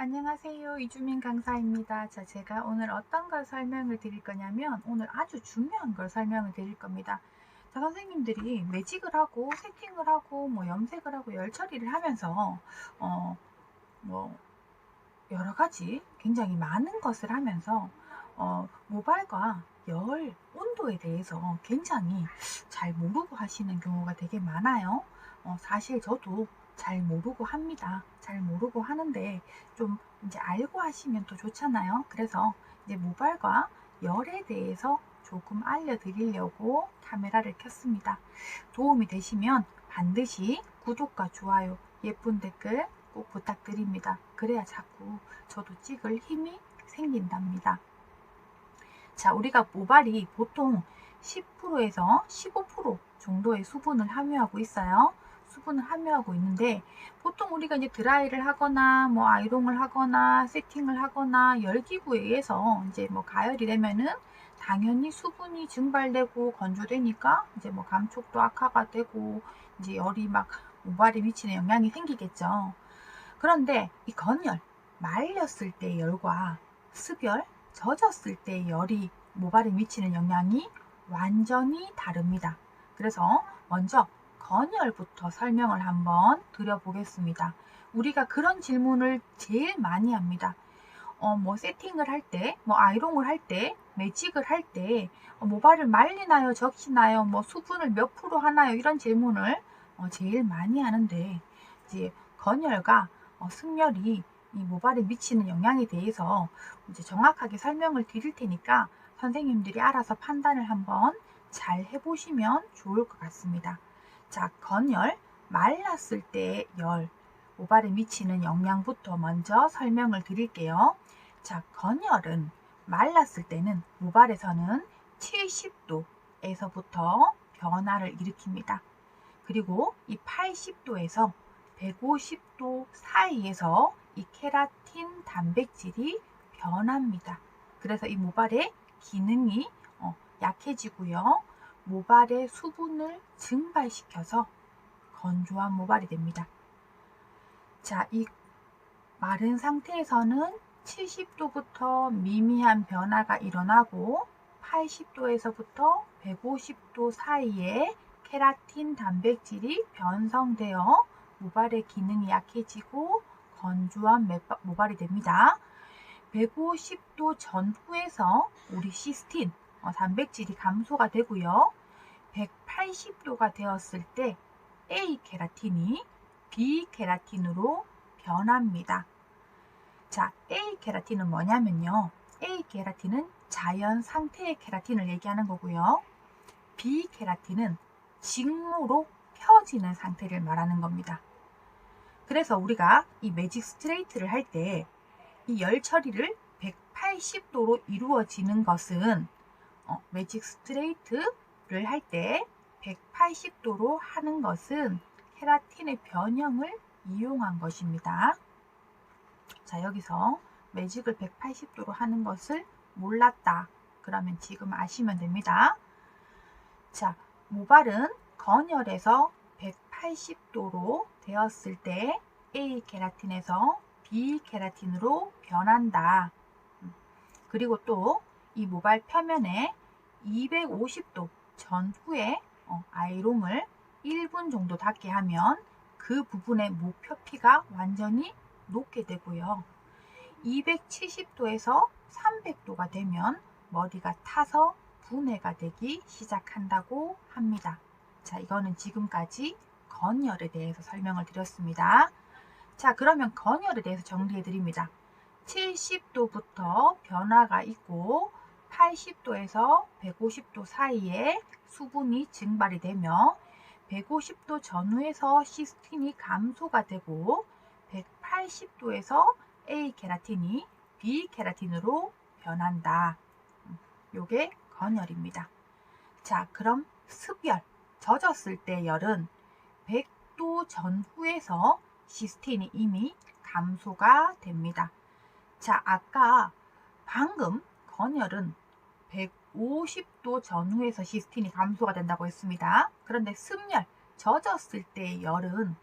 안녕하세요. 이주민 강사입니다. 자, 제가 오늘 어떤 걸 설명을 드릴 거냐면 오늘 아주 중요한 걸 설명을 드릴 겁니다. 자, 선생님들이 매직을 하고 세팅을 하고 뭐 염색을 하고 열 처리를 하면서 어, 뭐 여러 가지 굉장히 많은 것을 하면서 어, 모발과 열 온도에 대해서 굉장히 잘 모르고 하시는 경우가 되게 많아요. 어, 사실 저도 잘 모르고 합니다. 잘 모르고 하는데 좀 이제 알고 하시면 또 좋잖아요. 그래서 이제 모발과 열에 대해서 조금 알려드리려고 카메라를 켰습니다. 도움이 되시면 반드시 구독과 좋아요, 예쁜 댓글 꼭 부탁드립니다. 그래야 자꾸 저도 찍을 힘이 생긴답니다. 자, 우리가 모발이 보통 10%에서 15% 정도의 수분을 함유하고 있어요. 수분을 함유하고 있는데 보통 우리가 이제 드라이를 하거나 뭐 아이롱을 하거나 세팅을 하거나 열기구에 의해서 이제 뭐 가열이 되면은 당연히 수분이 증발되고 건조되니까 이제 뭐 감촉도 악화가 되고 이제 열이 막 모발에 미치는 영향이 생기겠죠. 그런데 이 건열 말렸을 때 열과 습열 젖었을 때 열이 모발에 미치는 영향이 완전히 다릅니다. 그래서 먼저 건열부터 설명을 한번 드려보겠습니다. 우리가 그런 질문을 제일 많이 합니다. 어, 뭐 세팅을 할 때, 뭐 아이롱을 할 때, 매직을 할 때, 어, 모발을 말리나요, 적시나요, 뭐 수분을 몇 프로 하나요, 이런 질문을 어, 제일 많이 하는데, 이제 건열과 어, 승열이 이 모발에 미치는 영향에 대해서 이제 정확하게 설명을 드릴 테니까 선생님들이 알아서 판단을 한번 잘 해보시면 좋을 것 같습니다. 자, 건열, 말랐을 때 열, 모발에 미치는 영향부터 먼저 설명을 드릴게요. 자, 건열은 말랐을 때는 모발에서는 70도에서부터 변화를 일으킵니다. 그리고 이 80도에서 150도 사이에서 이 케라틴 단백질이 변합니다. 그래서 이 모발의 기능이 어, 약해지고요. 모발의 수분을 증발시켜서 건조한 모발이 됩니다. 자, 이 마른 상태에서는 70도부터 미미한 변화가 일어나고 80도에서부터 150도 사이에 케라틴 단백질이 변성되어 모발의 기능이 약해지고 건조한 모발이 됩니다. 150도 전후에서 우리 시스틴 어, 단백질이 감소가 되고요. 180도가 되었을 때 A 케라틴이 B 케라틴으로 변합니다. 자, A 케라틴은 뭐냐면요. A 케라틴은 자연 상태의 케라틴을 얘기하는 거고요. B 케라틴은 직무로 펴지는 상태를 말하는 겁니다. 그래서 우리가 이 매직 스트레이트를 할 때 이 열 처리를 180도로 이루어지는 것은 어, 매직 스트레이트 를 할 때 180도로 하는 것은 케라틴의 변형을 이용한 것입니다. 자, 여기서 매직을 180도로 하는 것을 몰랐다. 그러면 지금 아시면 됩니다. 자, 모발은 건열에서 180도로 되었을 때 A 케라틴에서 B 케라틴으로 변한다. 그리고 또 이 모발 표면에 250도 전후에 어, 아이롱을 1분 정도 닿게 하면 그 부분의 목 표피가 완전히 녹게 되고요. 270도에서 300도가 되면 머리가 타서 분해가 되기 시작한다고 합니다. 자, 이거는 지금까지 건열에 대해서 설명을 드렸습니다. 자, 그러면 건열에 대해서 정리해 드립니다. 70도부터 변화가 있고 80도에서 150도 사이에 수분이 증발이 되며 150도 전후에서 시스틴이 감소가 되고 180도에서 A 케라틴이 B 케라틴으로 변한다. 요게 건열입니다. 자, 그럼 습열, 젖었을 때 열은 100도 전후에서 시스틴이 이미 감소가 됩니다. 자, 아까 방금 건열은 150도 전후에서 시스틴이 감소가 된다고 했습니다. 그런데 습열, 젖었을 때의 열은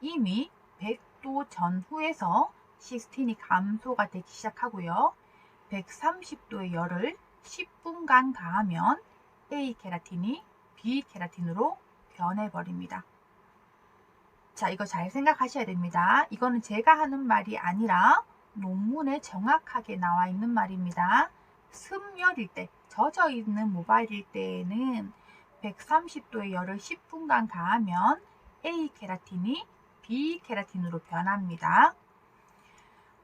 이미 100도 전후에서 시스틴이 감소가 되기 시작하고요. 130도의 열을 10분간 가하면 A 케라틴이 B 케라틴으로 변해버립니다. 자, 이거 잘 생각하셔야 됩니다. 이거는 제가 하는 말이 아니라 논문에 정확하게 나와 있는 말입니다. 습열일 때, 젖어 있는 모발일 때에는 130도의 열을 10분간 가하면 A 케라틴이 B 케라틴으로 변합니다.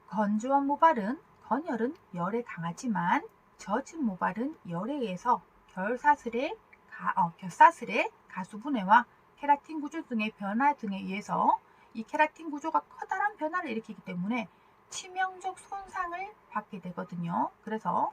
건조한 모발은 건열은 열에 강하지만 젖은 모발은 열에 의해서 결사슬의 가, 어, 결사슬의 가수분해와 케라틴 구조 등의 변화 등에 의해서 이 케라틴 구조가 커다란 변화를 일으키기 때문에 치명적 손상을 받게 되거든요. 그래서 어,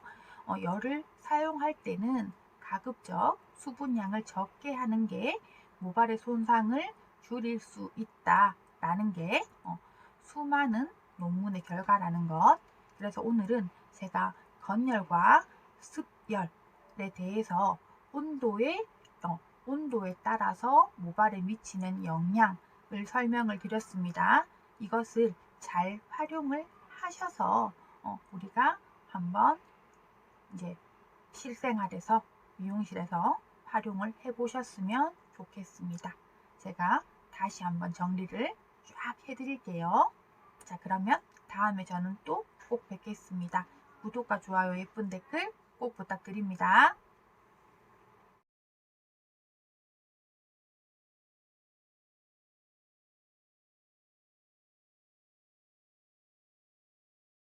열을 사용할 때는 가급적 수분량을 적게 하는 게 모발의 손상을 줄일 수 있다라는 게 어, 수많은 논문의 결과라는 것. 그래서 오늘은 제가 건열과 습열에 대해서 온도의 어, 온도에 따라서 모발에 미치는 영향을 설명을 드렸습니다. 이것을 잘 활용을 하셔서 어, 우리가 한번 이제 실생활에서 미용실에서 활용을 해 보셨으면 좋겠습니다. 제가 다시 한번 정리를 쫙 해드릴게요. 자, 그러면 다음에 저는 또 꼭 뵙겠습니다. 구독과 좋아요, 예쁜 댓글 꼭 부탁드립니다.